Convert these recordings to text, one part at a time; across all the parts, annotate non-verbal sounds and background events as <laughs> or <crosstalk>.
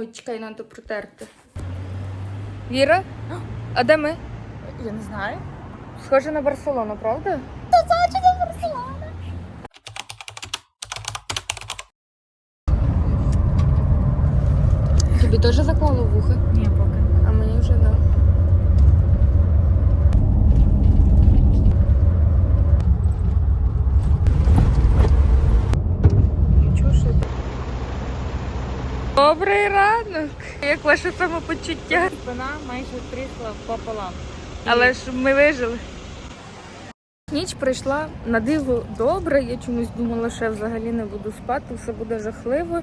Ой, чекай, треба протерти. Віра? А де ми? Я не знаю. Схоже на Барселону, правда? Тобі теж заклало вуха? Ні, поки. А мені вже да. Нічого що. Добрий ранок! Як ваше самопочуття? Спина майже трісла пополам. Але ж ми вижили. Ніч прийшла на диво добре. Я чомусь думала, що я взагалі не буду спати, все буде жахливо.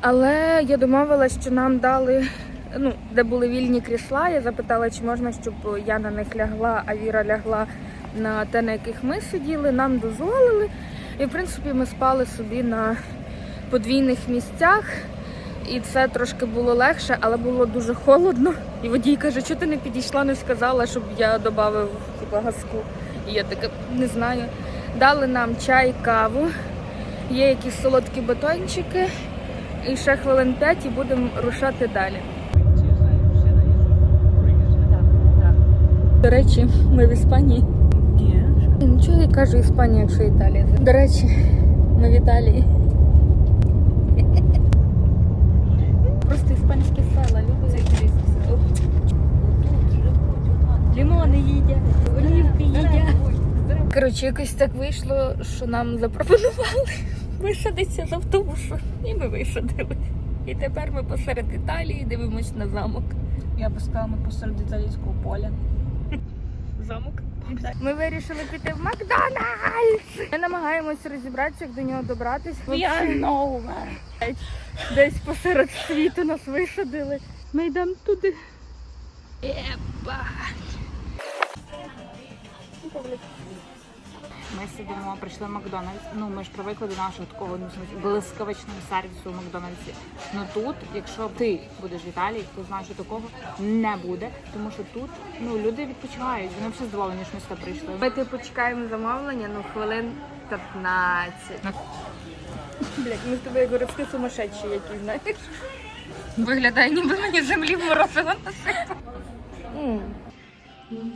Але я домовилася, що нам дали, ну, де були вільні крісла. Я запитала, чи можна, щоб я на них лягла, а Віра лягла на те, на яких ми сиділи. Нам дозволили. І в принципі ми спали собі на подвійних місцях. І це трошки було легше, але було дуже холодно. І водій каже, що ти не підійшла, не сказала, щоб я додав типу, газку. І я така не знаю. Дали нам чай, каву, є якісь солодкі батончики, і ще хвилин 5 і будемо рушати далі. До речі, ми в Іспанії. Ні. І Нічого я кажу Іспанія, якщо Італія. До речі, ми в Італії. Іспанські села, люди. Лімони їдять, олівки їдять. Коротше, якось так вийшло, що нам запропонували <laughs> висадитися з автобусу. І ми висадили. І тепер ми посеред Італії дивимось на замок. Я би сказала, ми посеред італійського поля. Замок. Ми вирішили піти в Макдональдс. Ми намагаємось розібратися, як до нього добратись. nowhere. Десь посеред світу нас висадили. Ми йдемо туди. Єба. Ми сидимо, прийшли в Макдональдс. Ну ми ж привикли до нашого такого ну, блискавичного сервісу в Макдональдсі. Ну тут, якщо ти будеш в Італії, то знаєш, що такого не буде, тому що тут ну люди відпочивають. Вони всі здивовані, що ми сюди прийшли. Ми типу чекаємо замовлення, ну хвилин 15. Блять, ми з тобою городські сумасшедші, які знаєш. Виглядає, ніби мені землі морозиво насипав.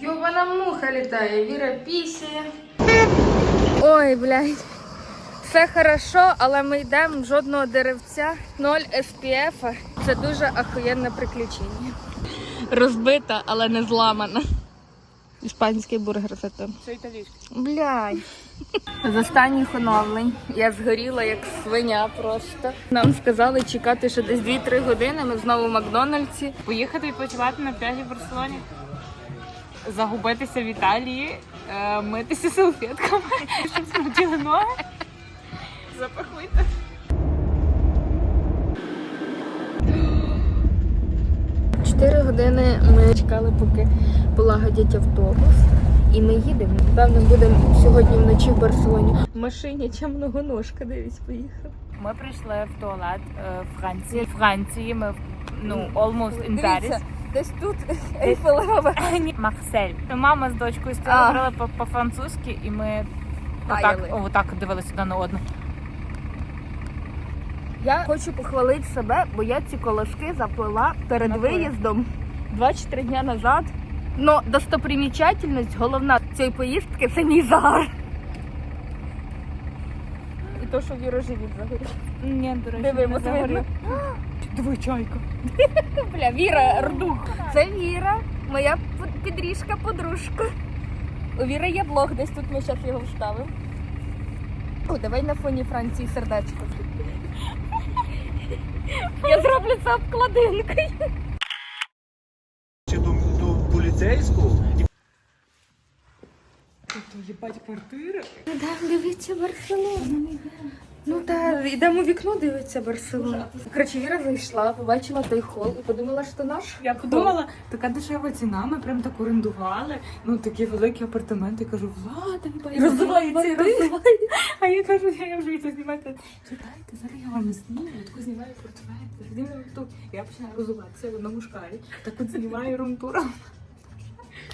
Йобана муха літає, Віра пісіє. Ой, блядь. Все хорошо, але ми йдемо жодного деревця, ноль SPF. Це дуже ахуєнне приключення. Розбита, але не зламана. Іспанський бургер зато. Це італійське. Блядь. З останніх оновлень я згоріла як свиня просто. Нам сказали чекати ще десь 2-3 години. Ми знову в Макдональдсі. Поїхати відпочивати на пляжі в Барселоні. Загубитися в Італії, е, митися салфетками, щоб смутіли ноги. Запахуйте. Чотири години ми чекали, поки полагодять автобус. І ми їдемо. Напевно, будемо сьогодні вночі в Барселоні. В машині чим многоножка, дивись, поїхав. Ми прийшли в туалет е, Франції. Франції ми ну, almost in Paris. Десь тут <laughs> Ейфелева. Ні, Марсель. Мама з дочкою А. стояли, говорили по- по-французьки, і ми отак, отак дивилися одна на одну. Я хочу похвалити себе, бо я ці колоски заплела перед На виїздом 2-4 дня назад. Но достопримічательність головна цієї поїздки це мій загар. І то, що Віра живіт загорів. Ні, до речі, Диви, не загорів. видно. Диви, чайка. <laughs> Бля, Віра рдух. Це Віра, моя підріжка, подружка. У Віри є блог, десь тут ми зараз його вставимо. О, давай на фоні Франції сердечко. <laughs> Я зроблю це обкладинкою. чи до, до поліцейського. Тобто їбать квартири. Да, дивиться Барселона. Ну так, йдемо в вікно, дивиться Барселона. Коротше, Віра зайшла, побачила той хол і подумала, що наш. Я подумала, така дешева ціна, ми прям так орендували. Ну такі великі апартаменти. Кажу, влада, розвивається, розвивається. А я кажу, я вже це знімати. Читайте, зараз я вам зніму, я таку знімаю тут. Я починаю розвиватися в одному шкалі. Так от знімаю румтура.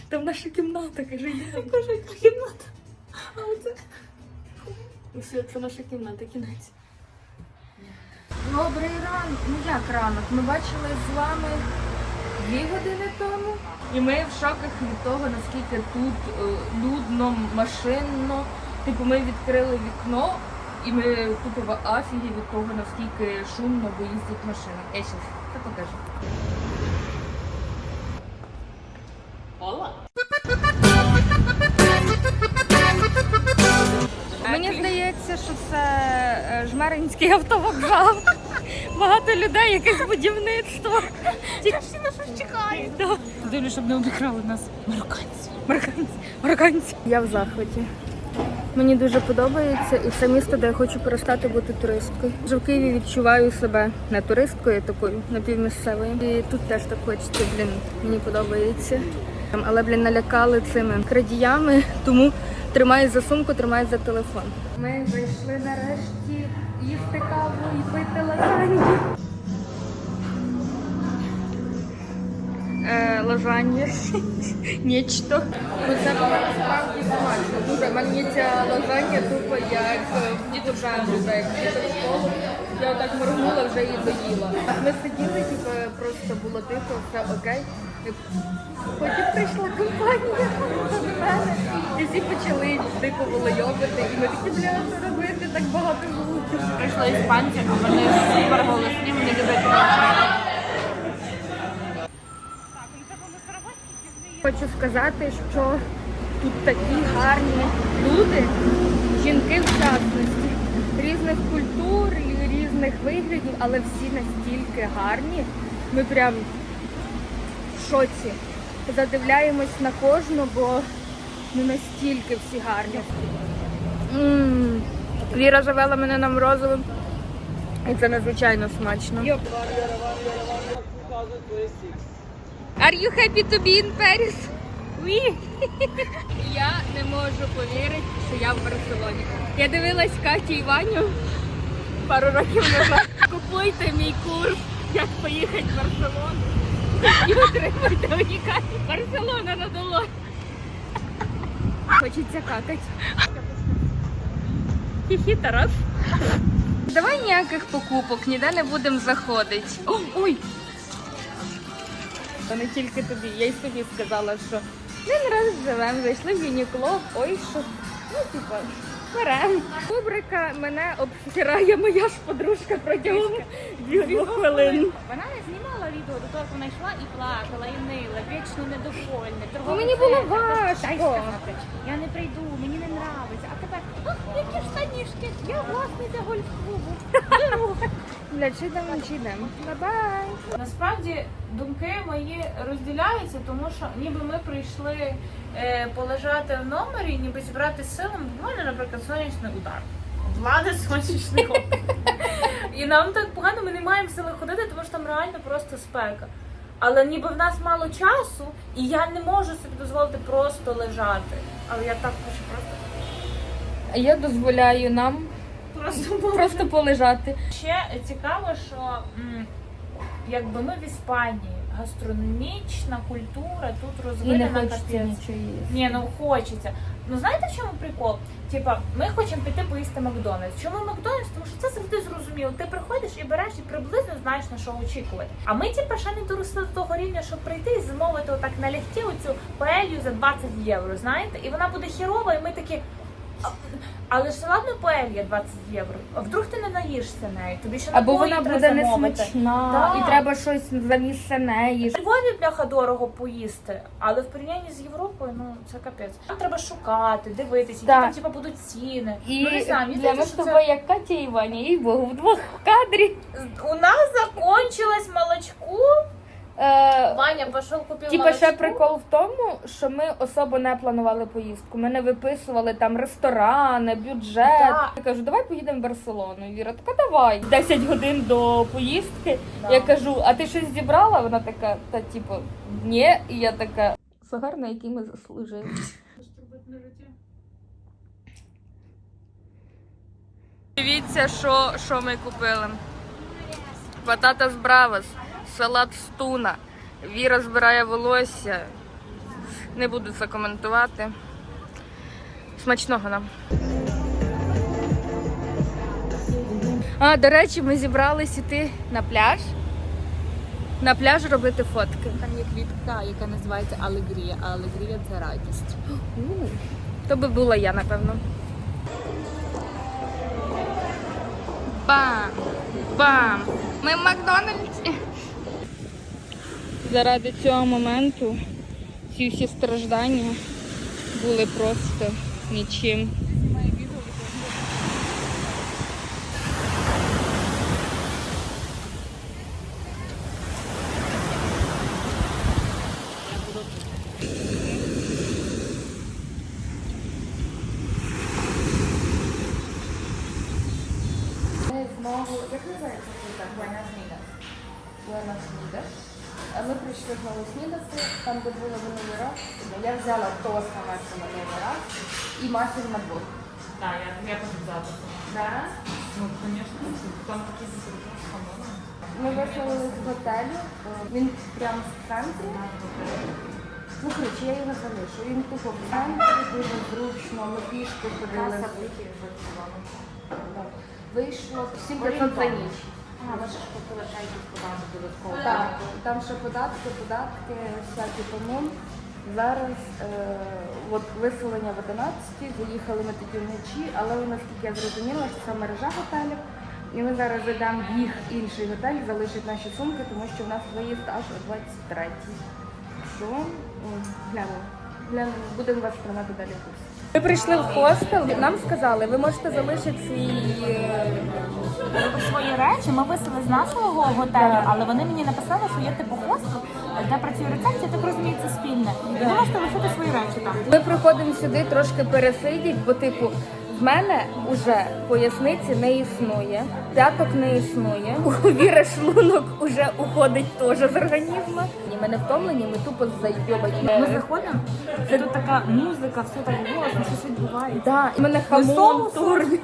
Там наша кімната, каже, йде. Кажу, яка кімната. А оце Все, це наша кімната, кінець. Добрий ранок. Ну як ранок? Ми бачились з вами дві години тому. І ми в шоках від того, наскільки тут е, людно, машинно. Типу, ми відкрили вікно, і ми тупо в афігі від того, наскільки шумно, бо їздять машини. Я щас це покажу. Жмеринський автовокзал. Багато людей, якесь будівництво. Ті всі на щось чекають. Дивлюсь, щоб не обікрали нас марокканці. Марокканці. Марокканці. Я в захваті. Мені дуже подобається і це місто, де я хочу перестати бути туристкою. Вже в Києві відчуваю себе не туристкою такою, напівмісцевою. І тут теж так хочеться, блін, мені подобається. Але, блін, налякали цими крадіями, тому тримаюсь за сумку, тримаюсь за телефон. Ми зайшли нарешті їсти каву і пити лазанью. Е, лазанья. <laughs> Нічто. Це насправді смачно. Дуже мені ця лазанья тупо як е, в дідушам. Як в школу, я отак моргнула, вже її доїла. Ми сиділи, типу, просто було тихо, все окей. Потім прийшла компанія <laughs> до мене, і всі почали дико волойовити, і ми такі, бля, що так багато звуків. Прийшли іспанці, а вони супер голосні, вони люблять Хочу сказати, що тут такі гарні люди, жінки в частності, різних культур, різних виглядів, але всі настільки гарні. Ми прям в шоці. Задивляємось на кожну, бо ну настільки всі гарні. м Віра завела мене на морозиво. І це надзвичайно смачно. Are you happy to be in Paris? Oui. <laughs> я не можу повірити, що я в Барселоні. Я дивилась Катю і Ваню пару років назад. Купуйте мій курс, як поїхати в Барселону. І отримуйте унікальний Барселона на долоні. Хочеться какать. Хі-хі, Тарас. Давай ніяких покупок, ніде не будемо заходити. О, Ой, та не тільки тобі. Я й собі сказала, що один раз живемо, зайшли в Юнікло, ой, що, ну, типа, берем. Рубрика мене обсирає моя ж подружка протягом двох хвилин. Вона не знімала відео до того, як вона йшла і плакала, і нила, вічно недовольна. Мені було важко. Я не прийду, мені не нравиться. Ах, які ж штанішки, я власниця гольф-клубу. Бля, чи йдемо, чи йдемо. Бай-бай. Насправді думки мої розділяються, тому що ніби ми прийшли е, полежати в номері, ніби зібрати силами. В мене, наприклад, сонячний удар. Влада сонячний удар. І нам так погано, ми не маємо сили ходити, тому що там реально просто спека. Але ніби в нас мало часу, і я не можу собі дозволити просто лежати. Але я так хочу просто я дозволяю нам просто просто полежати. Ще цікаво, що якби ми в Іспанії, гастрономічна культура тут І не розвинена хочеться нічого. Ні, ну хочеться. Ну знаєте, в чому прикол? Типа, ми хочемо піти поїсти Макдональдс. Чому Макдональдс? Тому що це завжди зрозуміло. Ти приходиш і береш і приблизно знаєш на що очікувати. А ми типа ще не доросли до того рівня, щоб прийти і замовити отак на легті оцю паелью за 20 євро. Знаєте, і вона буде хірова, і ми такі. «А, Але ж ладно паелья 20 євро. А вдруг ти не наїшся нею? Тобі ще Або вона буде несмачна, Так. і треба щось замість неї. В Львові бляха дорого поїсти, але в порівнянні з Європою, ну це капець. Там треба шукати, дивитися, які Так. там типа будуть ціни. І ну не знаю, мені для здається, з що тобою, як Катя і Ваня, їй Богу, вдвох в кадрі. у нас закончилось молочко. Е, Ваня пішов купив Типа ще прикол в тому, що ми особо не планували поїздку. Ми не виписували там ресторани, бюджет. Да. Я кажу, давай поїдемо в Барселону. І Віра така, давай. 10 годин до поїздки. Да. Я кажу, а ти щось зібрала? Вона така, та типу, ні. І я така, загар, на який ми заслужили. Дивіться, що, що ми купили. Патата з бравас, салат з туна. Віра збирає волосся. Не буду це коментувати. Смачного нам. А, до речі, ми зібрались іти на пляж. На пляж робити фотки. Там є квітка, яка називається Алегрія. А Алегрія це радість. То би була я, напевно. Бам! Бам! Ми в Макдональдсі. Заради цього моменту ці всі страждання були просто нічим. Знову, як називається так? Буенас Мідас. Буенас Мідас. А Ми прийшли знову снідати, там де було минулий раз. Я взяла то саме, що минулий раз, і мафін на двох. Так, я, я теж взяла. Да? Ну, звісно, там такі бутерброди з хамоном. Ми вийшли з готелю, він прямо в центрі. Ну, коротше, я його залишу. Він тупо в центрі, дуже зручно, ми пішки ходили. Вийшло 700 за ніч. А, ви ж ще якісь додатково. Так, там ще податки, податки, всякі тому. Зараз е, от виселення в 11, заїхали ми тоді вночі, але наскільки я зрозуміла, що це мережа готелів. І ми зараз зайдемо в їх інший готель, залишать наші сумки, тому що в нас виїзд аж о 23. Що? М, Глянемо, будемо вас тримати далі в курсі. Ми прийшли в хостел, нам сказали, ви можете залишити свій Свої речі ми висели з нашого готелю, але вони мені написали, що є типу хостел, де працює рецепція, так розумію, це спільне. І ви можете лишити свої речі там. Ми приходимо сюди трошки пересидіть, бо типу. В мене уже поясниці не існує, п'яток не існує. <laughs> У Віри шлунок уже уходить теж з організму. І ми не втомлені, ми тупо зайобані. Ми заходимо, і тут така музика, все так голосно, щось відбувається. Да, і мене хамон, турбі.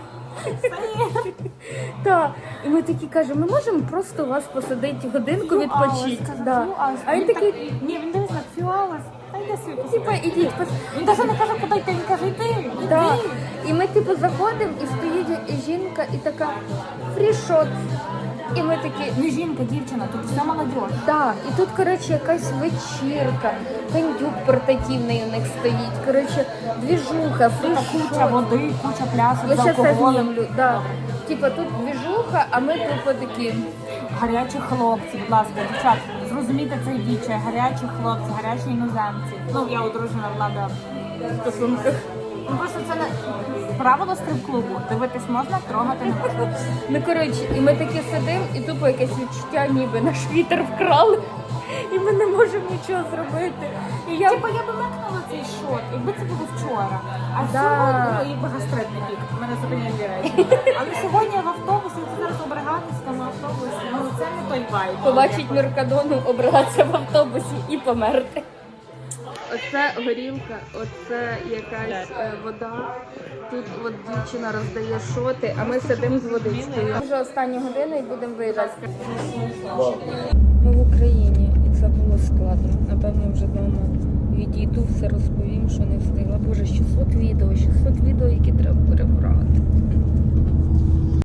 Так, <laughs> і ми такі кажемо, ми можемо просто у вас посадити годинку відпочити. Да. А він такий, Ні, він дивиться, собі типа, ідіть. Він навіть не каже, куди йти, він каже, йди, йди. І ми типу заходимо, і стоїть жінка і така фрішот. І ми такі, Не жінка, дівчина, тут вся молодь. Так, і тут, коротше, якась вечірка, кондюк портативний у них стоїть. Коротше, двіжуха, Куча води, куча пляшок Я з алкоголем. знімлю, да. Типа тут двіжуха, а ми тупо такі. Гарячі хлопці, будь ласка, дівчат, зрозумійте цей віче, гарячі хлопці, гарячі іноземці. Ну, я одружена влада в стосунках. Ну просто це не правило стрип-клубу. Дивитись можна, трогати не можна. Ну коротше, і ми такі сидимо, і тупо якесь відчуття, ніби наш вітер вкрали. І ми не можемо нічого зробити. І я Типа я би макнула цей шот, якби це було вчора. А Да. сьогодні, ну, якби гастритний бік, мене зупиняли речі. Але сьогодні в автобусі, це зараз в тому автобусі, ну це не той вайб. побачить Міркадону, обратися в автобусі і померти. Оце горілка, оце якась е, вода. Тут от дівчина роздає шоти, а ми сидимо з водичкою. Вже останню годину і будемо виїжджати. Ми в Україні, і це було складно. Напевно, вже вдома відійду, все розповім, що не встигла. Боже, 600 відео, 600 відео, які треба перебрати.